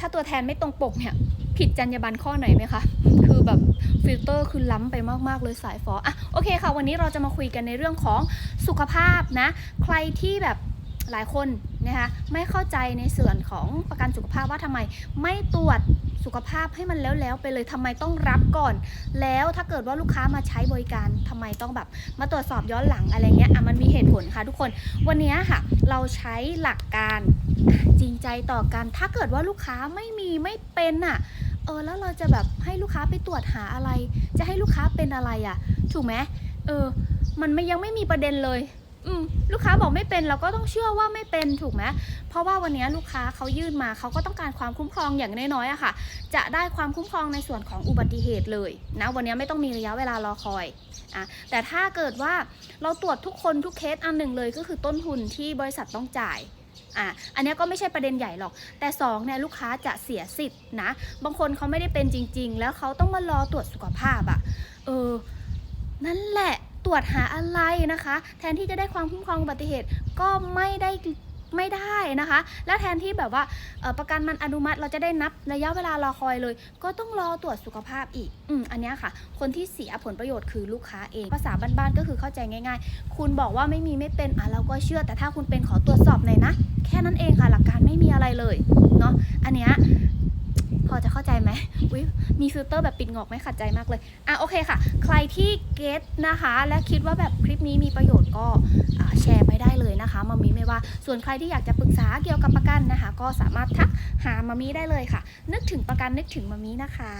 ถ้าตัวแทนไม่ตรงปกเนี่ย ผิดจรรยาบรรณข้อไหนไหมคะ คือแบบฟิลเตอร์คือล้ำไปมากๆเลยสายฟออะโอเคค่ะ วันนี้เราจะมาคุยกันในเรื่องของสุขภาพนะ ใครที่แบบหลายคนนะคะไม่เข้าใจในส่วนของประกันสุขภาพว่าทำไมไม่ตรวจ สุขภาพให้มันแล้วๆไปเลยทำไมต้องรับก่อน แล้วถ้าเกิดว่าลูกค้ามาใช้บริการทำไมต้องแบบมาตรวจสอบย้อนหลังอะไรเงี้ยอะมันมีเหตุผลค่ะทุกคนวันนี้ค่ะ เราใช้หลักการจริงใจต่อกัน ถ้าเกิดว่าลูกค้าไม่มีไม่เป็นอะเออแล้วเราจะแบบให้ลูกค้าไปตรวจหาอะไร จะให้ลูกค้าเป็นอะไรอะ ถูกไหมเออ มันไม่ยังไม่มีประเด็นเลย อืมลูกค้าบอกไม่เป็นเราก็ต้องเชื่อว่าไม่เป็นถูกไหมเพราะว่าวันนี้ลูกค้าเขายื่นมาเขาก็ต้องการความคุ้มครองอย่างน้อยๆอะค่ะ จะได้ความคุ้มครองในส่วนของอุบัติเหตุเลยนะวันนี้ไม่ต้องมีระยะเวลารอคอยอะแต่ถ้าเกิดว่าเราตรวจทุกคนทุกเคสอันหนึ่งเลยก็คือต้นทุนที่บริษัทต้องจ่ายอะอันนี้ก็ไม่ใช่ประเด็นใหญ่หรอก แต่สองเนี่ยลูกค้าจะเสียสิทธิ์นะ บางคนเขาไม่ได้เป็นจริง ๆ แล้วเขาต้องมารอตรวจสุขภาพอะเออนั่นแหละ รวจหาอะไรนะคะ แทนที่จะได้ความคุ้มครองอุบัติเหตุก็ไม่ได้ไม่ได้นะคะ และแทนที่แบบว่าประกันมันอนุมัติเราจะได้นับระยะเวลารอคอยเลย ก็ต้องรอตรวจสุขภาพอีกอืมอันนี้ค่ะ คนที่เสียผลประโยชน์คือลูกค้าเอง ภาษาบ้านๆก็คือเข้าใจง่าย ๆ คุณบอกว่าไม่มีไม่เป็นอะเราก็เชื่อ แต่ถ้าคุณเป็นขอตรวจสอบหน่อยนะ แค่นั้นเองค่ะหลักการไม่มีอะไรเลยเนาะอันเนี้ย พอจะเข้าใจไหมอุ้ยมีฟิลเตอร์แบบปิดงอกไหม่ขัดใจมากเลย อะโอเคค่ะ ใครที่เก็ตนะคะ และคิดว่าแบบคลิปนี้มีประโยชน์ก็แชร์ไปได้เลยนะคะมามีไม่ว่า ส่วนใครที่อยากจะปรึกษาเกี่ยวกับประกันนะคะ ก็สามารถทักหามามีได้เลยค่ะ นึกถึงประกันนึกถึงมามีนะคะ